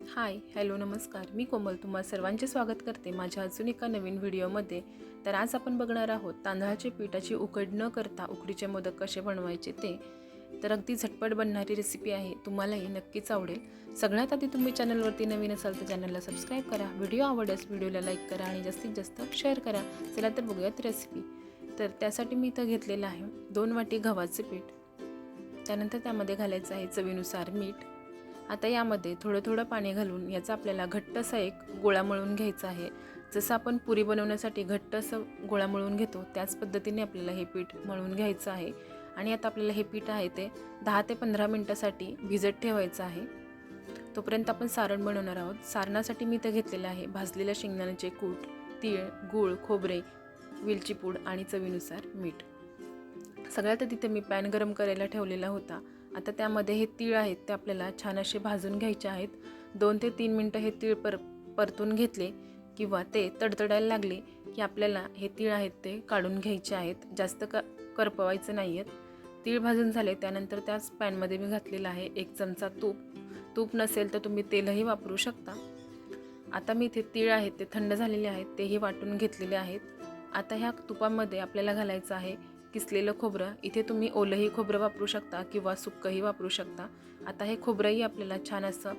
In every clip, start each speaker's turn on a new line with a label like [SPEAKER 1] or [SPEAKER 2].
[SPEAKER 1] Hi hello नमस्कार. मी कोमल तुम्हा सर्वांचे स्वागत करते माझ्या अजून एका नवीन व्हिडिओमध्ये. तर आज आपण बघणार आहोत तांदळाच्या पिठाची उकड न करता उकडीचे मोदक कसे बनवायचे ते. तर अगदी झटपट बनणारी रेसिपी आहे तुम्हालाही नक्कीच आवडेल. सगळ्यात आधी तुम्ही चॅनलवरती नवीन असाल तर चॅनलला सबस्क्राईब करा. व्हिडिओ आवडल्यास व्हिडिओला लाईक करा आणि जास्तीत जास्त शेअर करा. चला तर बघूयात रेसिपी तर त्यासाठी मी इथं घेतलेलं आहे दोन वाटी गव्हाचे पीठ. त्यानंतर त्यामध्ये घालायचं आहे चवीनुसार मीठ. आता यामध्ये थोडं थोडं पाणी घालून याचा आपल्याला घट्ट असा एक गोळा मळून घ्यायचा आहे. जसं आपण पुरी बनवण्यासाठी घट्ट असं गोळा मळून घेतो त्याच पद्धतीने आपल्याला हे पीठ मळून घ्यायचं आहे. आणि आता आपल्याला हे पीठ आहे ते दहा ते पंधरा मिनटासाठी भिजत ठेवायचं आहे. तोपर्यंत आपण सारण बनवणार आहोत. सारणासाठी मी इथं घेतलेलं आहे भाजलेल्या शेंगदाण्याचे कूट तीळ गूळ खोबरे वेलची पूड आणि चवीनुसार मीठ. सगळ्यात तिथे मी पॅन गरम करायला ठेवलेला होता. आता त्यामध्ये हे तीळ आहेत ते आपल्याला छान असे भाजून घ्यायचे आहेत. दोन ते तीन मिनटं हे तीळ पर परतून घेतले किंवा ते तडतडायला लागले की आपल्याला हे तीळ आहेत ते काढून घ्यायचे आहेत. जास्त क करपवायचं नाही आहेत तीळ भाजून झाले त्यानंतर त्याच पॅनमध्ये मी घातलेलं आहे एक चमचा तूप. तूप नसेल तर तुम्ही तेलही वापरू शकता. आता मी इथे तीळ आहेत ते थंड झालेले आहेत तेही वाटून घेतलेले आहेत. आता ह्या तुपामध्ये आपल्याला घालायचं आहे किसलेलं खोबरं इथे तुम्ही ओलंही खोबरं वापरू शकता किंवा सुक्कंही वापरू शकता. आता हे खोबरंही आपल्याला छान असं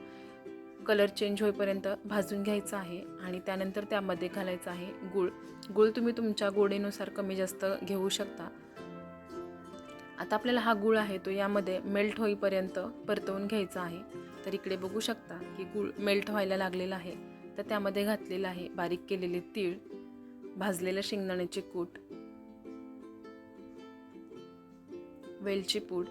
[SPEAKER 1] कलर चेंज होईपर्यंत भाजून घ्यायचं आहे आणि त्यानंतर त्यामध्ये घालायचं आहे गूळ. गूळ तुम्ही तुमच्या गोडीनुसार कमी जास्त घेऊ शकता. आता आपल्याला हा गूळ आहे तो यामध्ये मेल्ट होईपर्यंत परतवून घ्यायचा आहे. तर इकडे बघू शकता की गूळ मेल्ट व्हायला लागलेला आहे. तर त्यामध्ये घातलेलं आहे बारीक केलेले तीळ भाजलेलं शेंगदाण्याचे कूट वेलची पूड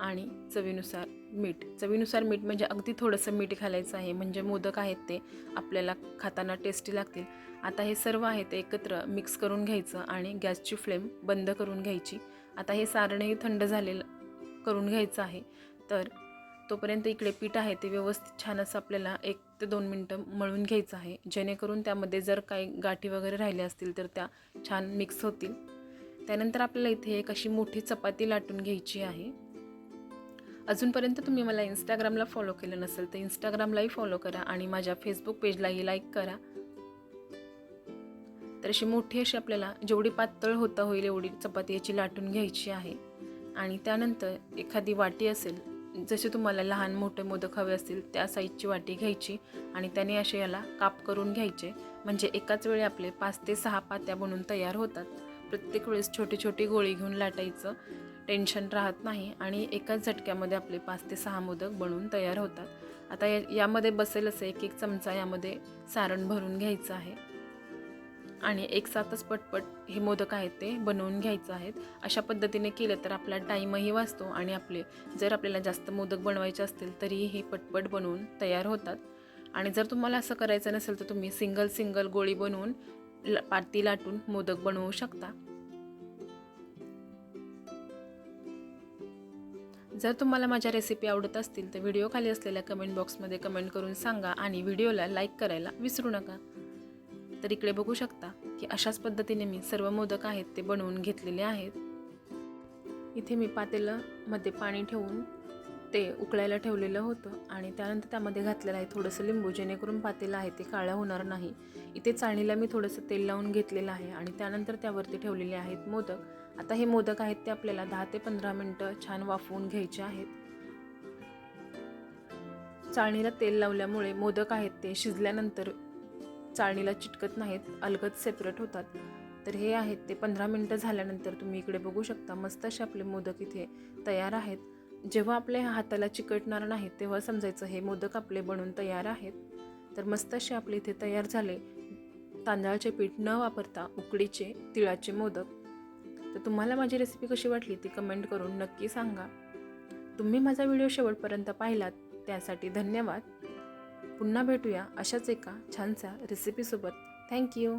[SPEAKER 1] आणि चवीनुसार मीठ. चवीनुसार मीठ म्हणजे अगदी थोडंसं मीठ घालायचं आहे. म्हणजे मोदक आहेत ते आपल्याला खाताना टेस्टी लागतील. आता हे सर्व आहे ते एकत्र मिक्स करून घ्यायचं आणि गॅसची फ्लेम बंद करून घ्यायची. आता हे सारणही थंड झालेलं करून घ्यायचं आहे. तर तोपर्यंत इकडे पीठ आहे ते व्यवस्थित छान असं आपल्याला एक ते दोन मिनटं मळून घ्यायचं आहे. जेणेकरून त्यामध्ये जर काही गाठी वगैरे राहिल्या असतील तर त्या छान मिक्स होतील. त्यानंतर आपल्याला इथे एक अशी मोठी चपाती लाटून घ्यायची आहे. अजूनपर्यंत तुम्ही मला इंस्टाग्रामला फॉलो केलं नसेल तर इंस्टाग्रामलाही फॉलो करा आणि माझ्या फेसबुक पेजलाही लाईक करा. तर अशी मोठी अशी आपल्याला जेवढी पातळ होता होईल एवढी चपाती याची लाटून घ्यायची आहे. आणि त्यानंतर एखादी वाटी असेल जसे तुम्हाला लहान मोठे मोदक हवे असतील त्या साईजची वाटी घ्यायची आणि त्याने असे याला काप करून घ्यायचे. म्हणजे एकाच वेळी आपले पाच ते सहा पात्या बनून तयार होतात. प्रत्येक वेळेस छोटी छोटी गोळी घेऊन लाटायचं. टेन्शन राहत नाही आणि एकाच झटक्यामध्ये आपले पाच ते सहा मोदक बनवून तयार होतात. आता या यामध्ये बसेल असं एक एक चमचा यामध्ये सारण भरून घ्यायचं आहे. आणि एक साथच पटपट हे मोदक आहेत ते बनवून घ्यायचं आहेत. अशा पद्धतीने केलं तर आपला टाईमही वाचतो आणि आपले जर आपल्याला जास्त मोदक बनवायचे असतील तरीही हे पटपट बनवून तयार होतात. आणि जर तुम्हाला असं करायचं नसेल तर तुम्ही सिंगल सिंगल गोळी बनवून पाती लाटून मोदक बनवू शकता. जर तुम्हाला माझ्या रेसिपी आवडत असतील तर व्हिडिओ खाली असलेल्या कमेंट बॉक्समध्ये कमेंट करून सांगा आणि व्हिडिओला लाईक करायला विसरू नका. तर इकडे बघू शकता की अशाच पद्धतीने मी सर्व मोदक आहेत ते बनवून घेतलेले आहेत. इथे मी पातेलामध्ये पाणी ठेवून ते उकळायला ठेवलेलं होतं आणि त्यानंतर त्यामध्ये घातलेलं आहे थोडंसं लिंबू जेणेकरून पातेलं आहे ते काळं होणार नाही. इथे चाळणीला मी थोडंसं तेल लावून घेतलेलं आहे आणि त्यानंतर त्यावरती ठेवलेले आहेत मोदक. आता हे मोदक आहेत ते आपल्याला दहा ते पंधरा मिनटं छान वाफवून घ्यायचे आहेत. चाळणीला तेल लावल्यामुळे मोदक आहेत ते शिजल्यानंतर चाळणीला चिटकत नाहीत अलगद सेपरेट होतात. तर हे आहेत ते पंधरा मिनटं झाल्यानंतर तुम्ही इकडे बघू शकता मस्त असे आपले मोदक इथे तयार आहेत. जेव्हा आपल्या हाताला चिकटणार नाहीत तेव्हा समजायचं हे मोदक आपले बनून तयार आहेत. तर मस्त असे आपले इथे तयार झाले. तांदळाचे पीठ न वापरता उकडीचे तिळाचे मोदक. तर तुम्हाला माझी रेसिपी कशी वाटली ती कमेंट करून नक्की सांगा. तुम्ही माझा व्हिडिओ शेवटपर्यंत पाहिलात त्यासाठी धन्यवाद. पुन्हा भेटूया अशाच एका छानशा रेसिपीसोबत थँक्यू